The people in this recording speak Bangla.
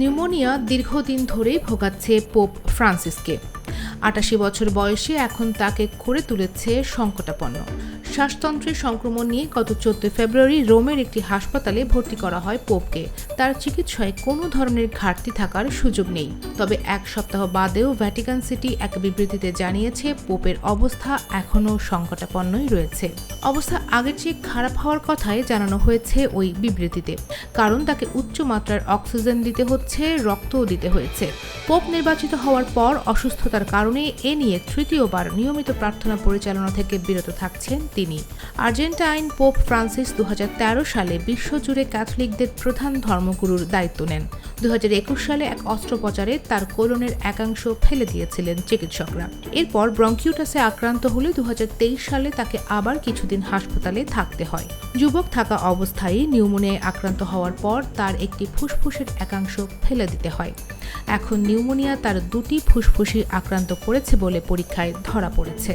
নিউমোনিয়া দীর্ঘদিন ধরেই ভোগাচ্ছে পোপ ফ্রান্সিসকে। আটাশি বছর বয়সে এখন তাকে করে তুলেছে সংকটাপন্ন। শ্বাসতন্ত্রের সংক্রমণ নিয়ে গত চোদ্দ ফেব্রুয়ারি রোমের একটি হাসপাতালে ভর্তি করা হয় পোপকে। তার চিকিৎসায় কোনো ধরনের ঘাটতি থাকার সুযোগ নেই। তবে এক সপ্তাহ বাদেও ভ্যাটিকান সিটি এক বিবৃতিতে জানিয়েছে, পোপের অবস্থা এখনও সংকটাপন্নই রয়েছে। অবস্থা আগের চেয়ে খারাপ হওয়ার কথাই জানানো হয়েছে ওই বিবৃতিতে। কারণ তাকে উচ্চ মাত্রার অক্সিজেন দিতে হচ্ছে, রক্তও দিতে হয়েছে। পোপ নির্বাচিত হওয়ার পর অসুস্থতার কারণে এ নিয়ে তৃতীয়বার নিয়মিত প্রার্থনা পরিচালনা থেকে বিরত থাকছেন তিনি। আর্জেন্টাইন পোপ ফ্রান্সিস দু হাজার তেরো সালে বিশ্বজুড়ে ক্যাথলিকদের প্রধান ধর্মগুরুর দায়িত্ব নেন। দু হাজার একুশ সালে এক অস্ত্রোপচারে তার কোলনের একাংশ ফেলে দিয়েছিলেন চিকিৎসকরা। এরপর ব্রঙ্কিউটাসে আক্রান্ত হলে দু হাজার তেইশ সালে তাকে আবার কিছুদিন হাসপাতালে থাকতে হয়। যুবক থাকা অবস্থায় নিউমোনিয়ায় আক্রান্ত হওয়ার পর তার একটি ফুসফুসের একাংশ ফেলে দিতে হয়। এখন নিউমোনিয়া তার দুটি ফুসফুসি আক্রান্ত করেছে বলে পরীক্ষায় ধরা পড়েছে।